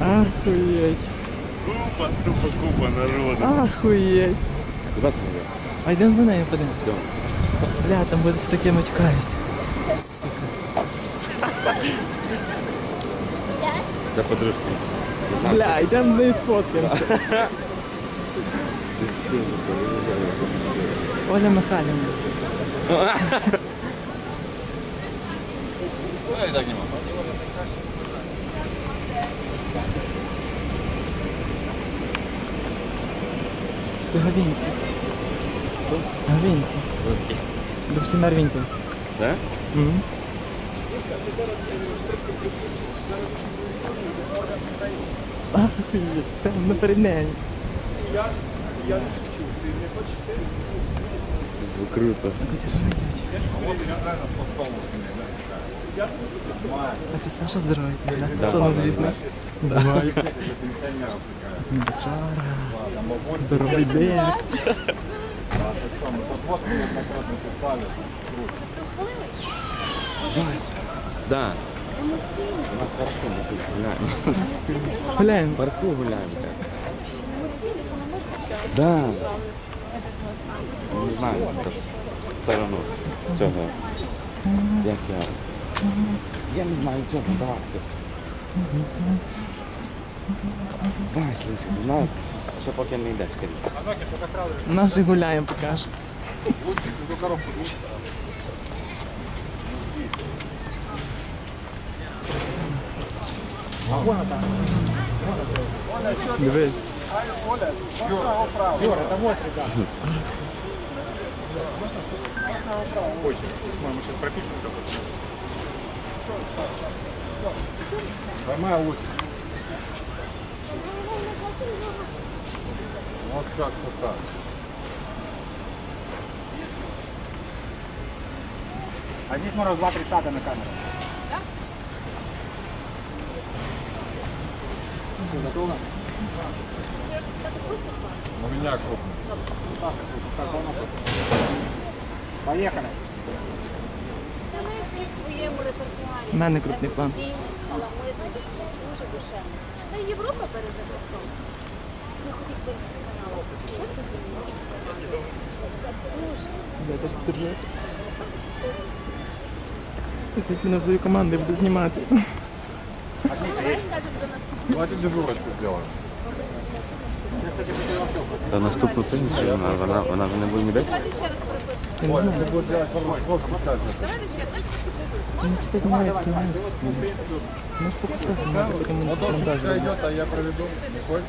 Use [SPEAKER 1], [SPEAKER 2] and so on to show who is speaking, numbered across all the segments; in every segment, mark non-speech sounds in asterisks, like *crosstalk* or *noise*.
[SPEAKER 1] Охуеть.
[SPEAKER 2] Купа, тупо купа народу.
[SPEAKER 1] Охуеть.
[SPEAKER 2] Куда смотрел?
[SPEAKER 1] А йдемо за нею подивимося. Бля, там будуть такі мочкаюсь. Сука.
[SPEAKER 2] Це подружки.
[SPEAKER 1] Бля, йдемо з нею сфоткаємося. Оля Михайлівна. *laughs*
[SPEAKER 2] Я так не могу.
[SPEAKER 1] Це Гавінський. Гавінський. Бывший Марвінковець.
[SPEAKER 2] Да?
[SPEAKER 1] Мгм. Охуєть, там на передней.
[SPEAKER 2] Круто.
[SPEAKER 1] А це Саша здоровий, да?
[SPEAKER 2] Да.
[SPEAKER 1] Слава звісно. Давай. Бачара. Здоровий день.
[SPEAKER 2] Да. На парку мы тут гуляем.
[SPEAKER 1] Гуляємо.
[SPEAKER 2] В парку гуляем. Да. Не знаю, как в сторону цього. Як я. Я не знаю цього, давай. Давай, слышь, знаю, що поки не йдеш, скажи.
[SPEAKER 1] Наші гуляємо покажу. Дивись.
[SPEAKER 3] Юра, это вот, ребята. Позже. Мы сейчас пропишем все. Поймай луч. Вот как-то так. А здесь можно два-три шага на камеру. Все, готово?
[SPEAKER 4] Сережка, так крупно?
[SPEAKER 3] У меня крупный. Поехали.
[SPEAKER 4] Тримається і в своєму репертуарі.
[SPEAKER 1] У мене крупний план.
[SPEAKER 4] Ці каламитничок, дуже душевно. Та й Європа пережила сон. Не ходіть по інших каналах. Будьте зі мною з командою. Дуже.
[SPEAKER 1] Я теж це вже. Звідь мене в свою команду я буду знімати.
[SPEAKER 4] Давай скажемо до наступного.
[SPEAKER 3] Давайте дежурочку сделаем.
[SPEAKER 2] Та наступну пенсію, вона, вона, вона вже не буде ніде?
[SPEAKER 4] Давайте ще раз перепишемо.
[SPEAKER 1] Я не знаю,
[SPEAKER 3] Надо будет делать подложку, покажет.
[SPEAKER 4] Давайте ще, давайте трошки перепишемо.
[SPEAKER 1] це не типу знімає такий момент. Можеш покусати, може потім не
[SPEAKER 3] Вот он
[SPEAKER 1] монтаж
[SPEAKER 3] пускай
[SPEAKER 1] буде.
[SPEAKER 3] идет, а я проведу. Коль.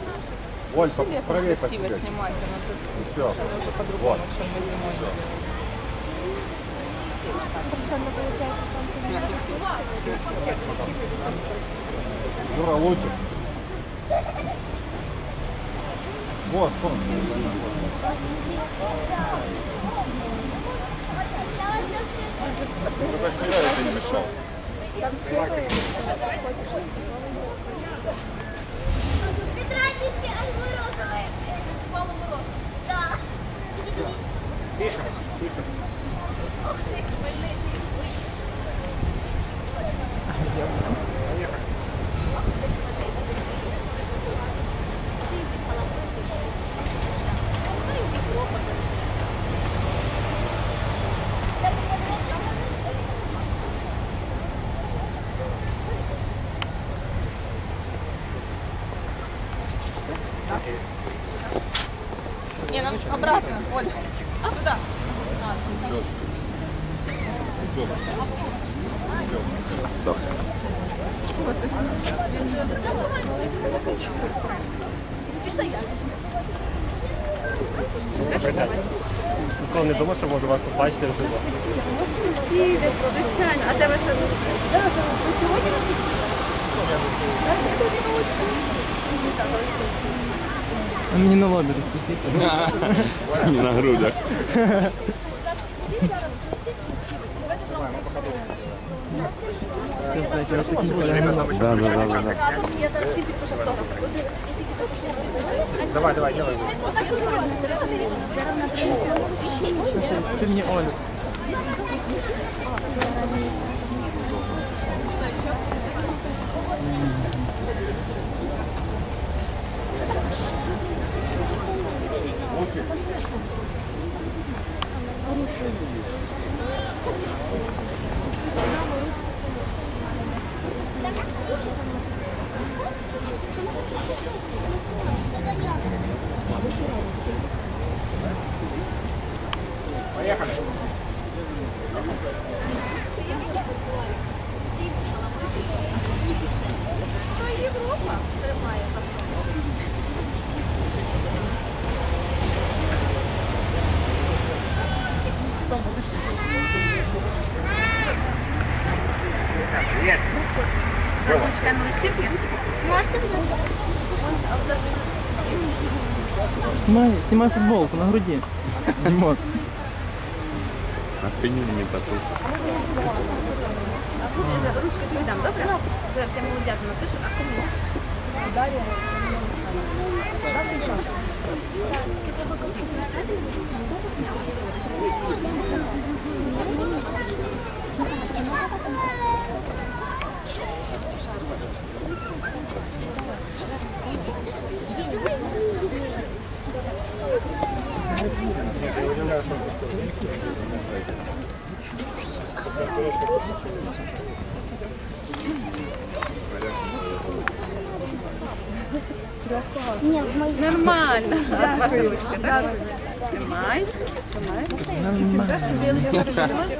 [SPEAKER 3] Оль, по- правее по
[SPEAKER 5] красиво
[SPEAKER 3] себе.
[SPEAKER 5] снимать, она тут
[SPEAKER 3] Все.
[SPEAKER 5] уже по-другому, чем мы зимой.
[SPEAKER 3] Юра, лучик. Вот, солнце. Это серая, ты не мешал.
[SPEAKER 6] Тетрадки
[SPEAKER 5] обратно, Оля. А, туда.
[SPEAKER 3] Ніколи не думав, що можу вас побачити вживо.
[SPEAKER 4] Спасибо, звичайно. А тебе що? Сьогодні
[SPEAKER 1] А мені на лобі розпустіться. *laughs*
[SPEAKER 2] Ні на грудях.
[SPEAKER 1] Все, знаєте, раз такі проблеми.
[SPEAKER 2] Да, да, да, да, да.
[SPEAKER 4] Я зараз всім підпишу автограф.
[SPEAKER 3] Поїхали.
[SPEAKER 4] листівки.
[SPEAKER 6] Можете назвати?
[SPEAKER 4] Можна, а зараз листівки.
[SPEAKER 1] Знімай, знімай футболку на груді. Дімон.
[SPEAKER 2] На спині мені тату.
[SPEAKER 4] А тут я зараз ручку тобі дам, добре? Зараз я молодятам напишу, а кому?
[SPEAKER 6] Ні, в моїй.
[SPEAKER 4] Нормально. От ваша ручка. Тримай. Вже листівки тримай.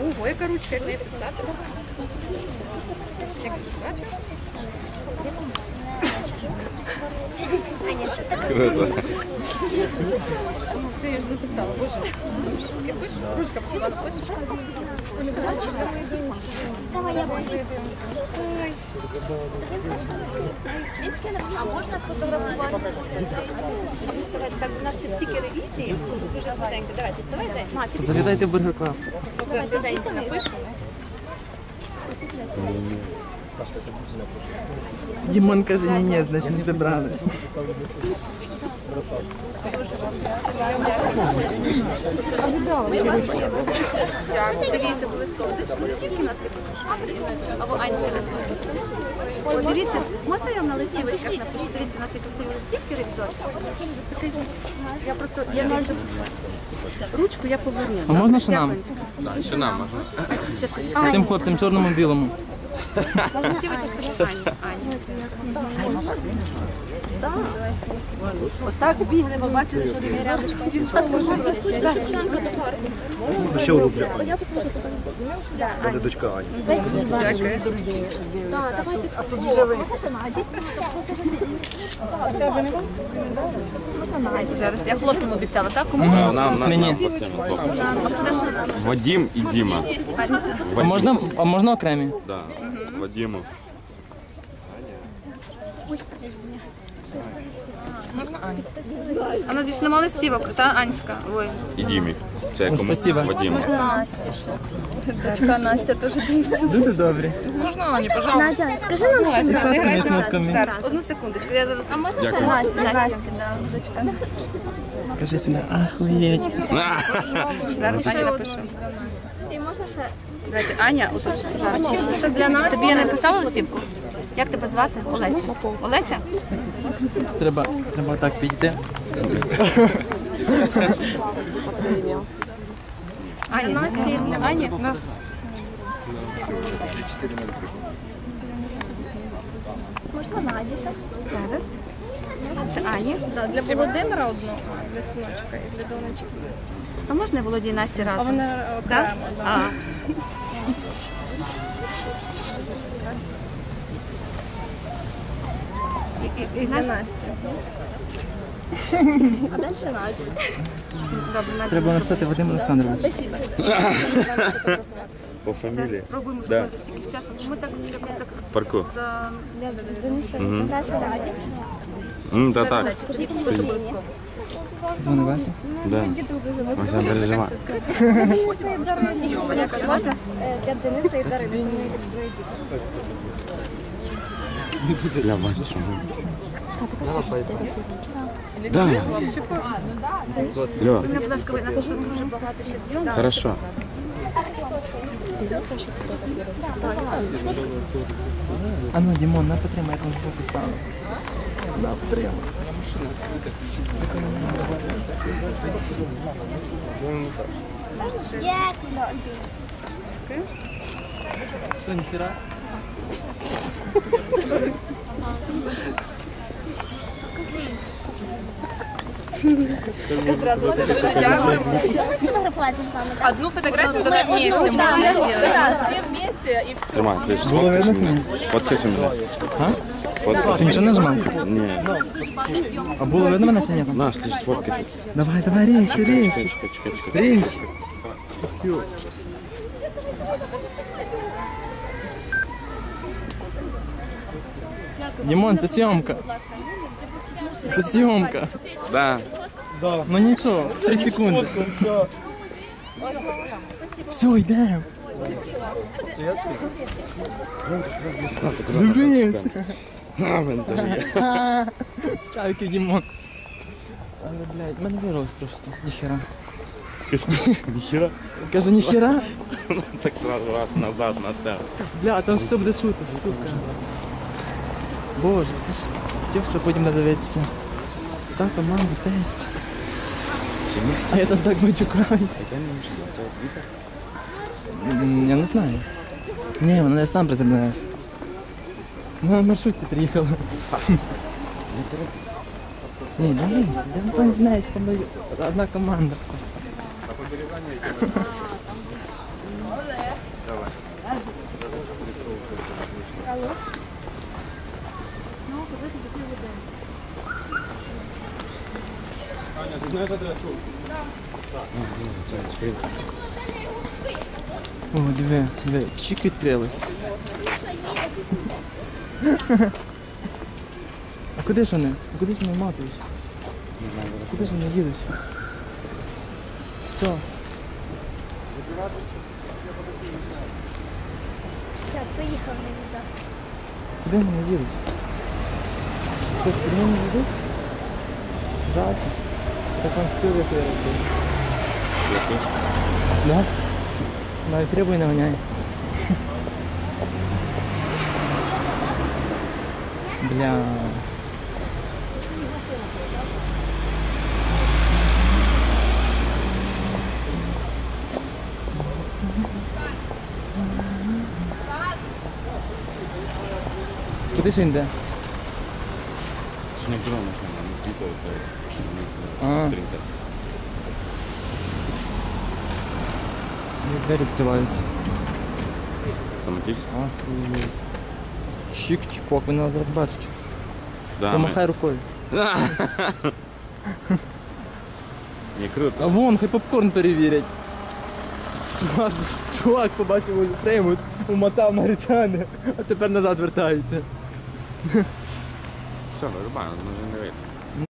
[SPEAKER 4] Ого, яка ручка, як нею писати? Як писати?
[SPEAKER 2] Круто.
[SPEAKER 4] Це я вже написала, боже. Я пишу, ручка погано пише.
[SPEAKER 6] Давай я буду.
[SPEAKER 4] А можна сфотографувати? Так, у нас ще стільки ревізії. Дуже швиденько. Давайте, вставай, зайчик.
[SPEAKER 1] Завітайте в Бургер Клаб.
[SPEAKER 4] Зараз я Женці напишу.
[SPEAKER 1] Дімон каже, ні, ні, значить не прибрали. *laughs*
[SPEAKER 4] Дякую. Дивіться, нас Або Анечка нас. Дивіться, можна я вам на листівочках напишу? Дивіться, у нас є красиві листівки ревізорські. Покажіть. Я просто, я не Ручку я поверну.
[SPEAKER 1] А можна ще нам?
[SPEAKER 2] Да, ще нам можна.
[SPEAKER 1] Цим хлопцям чорному білому.
[SPEAKER 4] Сделайте все
[SPEAKER 5] Отак бігли, ми бачили, що не рядочку. Дівчатку Можна
[SPEAKER 7] ще одну для Ані. Буде дочка Ані.
[SPEAKER 4] А тут вже ви. Зараз я хлопцям обіцяла, так? Кому?
[SPEAKER 1] Мені.
[SPEAKER 2] Вадім і Діма.
[SPEAKER 1] А можна окремі? Так. а можна окремі?
[SPEAKER 2] Да. Вадиму.
[SPEAKER 4] А у нас більше нема листівок, та Анечка? Ой.
[SPEAKER 2] І Дімі. Це кому?
[SPEAKER 1] спасибо.
[SPEAKER 2] Вадиму.
[SPEAKER 4] Настя ще. Дочка Настя теж дивиться.
[SPEAKER 1] Дуже добрі.
[SPEAKER 4] Можна, Ані, пожалуйста.
[SPEAKER 6] Надя, скажи нам
[SPEAKER 4] Можна,
[SPEAKER 6] всім.
[SPEAKER 4] не грайся на
[SPEAKER 1] Смутками.
[SPEAKER 4] зараз. Одну секундочку, я зараз. А можна
[SPEAKER 2] Дякую.
[SPEAKER 6] Настя, Настя, да, дочка.
[SPEAKER 1] Кажи сюди, ахуєть.
[SPEAKER 4] зараз Ані напишу.
[SPEAKER 6] І можна ще?
[SPEAKER 4] Давайте, Аня, отут. Що для нас? Тобі я не писала листівку? Як тебе звати? Олеся. Олеся?
[SPEAKER 1] Треба, треба так підійти.
[SPEAKER 4] Аня. Насті для Ані. Ну.
[SPEAKER 6] Можна Наді ще?
[SPEAKER 4] Зараз. Це Ані.
[SPEAKER 8] Для Володимира одну, для синочка і для донечки.
[SPEAKER 4] А можна Володі і Насті разом?
[SPEAKER 8] Вони
[SPEAKER 4] Так?
[SPEAKER 8] окремо. да.
[SPEAKER 4] А.
[SPEAKER 8] І, і Настя.
[SPEAKER 6] А далі Надя.
[SPEAKER 8] Добре, Надя.
[SPEAKER 1] Треба написати Вадим Олександрович.
[SPEAKER 2] По фамілії.
[SPEAKER 8] Спробуємо,
[SPEAKER 2] Да.
[SPEAKER 8] щоб тільки з часом. Ми так якось за...
[SPEAKER 2] Парку.
[SPEAKER 8] за...
[SPEAKER 6] Дениса, краще Раді.
[SPEAKER 2] М, Та так.
[SPEAKER 8] Дуже близько.
[SPEAKER 1] Дзвони Вася.
[SPEAKER 2] Да. Вася переживає.
[SPEAKER 8] Як звати?
[SPEAKER 6] Для Дениса і Дарини.
[SPEAKER 2] Я бачу, що ми. Да.
[SPEAKER 8] Тут дуже багато ще зйомок.
[SPEAKER 2] хорошо.
[SPEAKER 1] А ну, Дімон, на потримай, я там збоку стану. На, потримай. Що, ніхера?
[SPEAKER 6] Фотографувати з нами.
[SPEAKER 5] Одну фотографию давай вместе. можно сделать. Все вместе и
[SPEAKER 2] Тримай, ти ж
[SPEAKER 1] Було видно чи ні?
[SPEAKER 2] Фоткайся мене.
[SPEAKER 1] А? Ти нічого не нажимав?
[SPEAKER 2] Ні.
[SPEAKER 1] А було видно мене чи ні? там?
[SPEAKER 2] Наш, ти ж фоткай.
[SPEAKER 1] Давай, давай, ріж, ріж.
[SPEAKER 2] Чекай, чекай, чекай.
[SPEAKER 1] Ріж. Дімон, це зйомка. Це зйомка.
[SPEAKER 2] Да.
[SPEAKER 1] Ну нічого, три секунди. Все, йдемо. Дивись.
[SPEAKER 2] А, в мене теж є.
[SPEAKER 1] Ставки Дімон. Але, блядь, мене вирвалось просто. Ніхера.
[SPEAKER 2] Ніхера.
[SPEAKER 1] Кажу, ніхера.
[SPEAKER 2] Так сразу раз назад на тебе.
[SPEAKER 1] Бля, там ж все буде чути, сука. Боже, це ж тих, що потім не дивитися. Тато, мама, тесть. А я там так матюкаюсь. М, Я не знаю. Ні, вона не сам приземлилась. Ну, на маршрутці приїхала. Ні, Да ні, да ніхто не знає, там одна команда. О, диви, диви, чик відкрились. А куди ж вони? А куди ж вони матують? Куди ж вони їдуть? Все.
[SPEAKER 6] Так, поїхав на візок.
[SPEAKER 1] Куди вони їдуть? Куди вони їдуть? Жалко. Так як я роблю. Да? Навіть требуй не гоняй. Бля. Куди ж А.
[SPEAKER 2] то
[SPEAKER 1] Двері скриваються.
[SPEAKER 2] Автоматично?
[SPEAKER 1] Охуєть. Чик-чпок, вони нас зараз бачать.
[SPEAKER 2] Да,
[SPEAKER 1] Помахай рукою. *laughs*
[SPEAKER 2] Не круто.
[SPEAKER 1] А вон, хай попкорн перевірять. Чувак, чувак побачив у фрейму, умотав на речани, а тепер назад вертається.
[SPEAKER 2] Все, нормально, може не видно.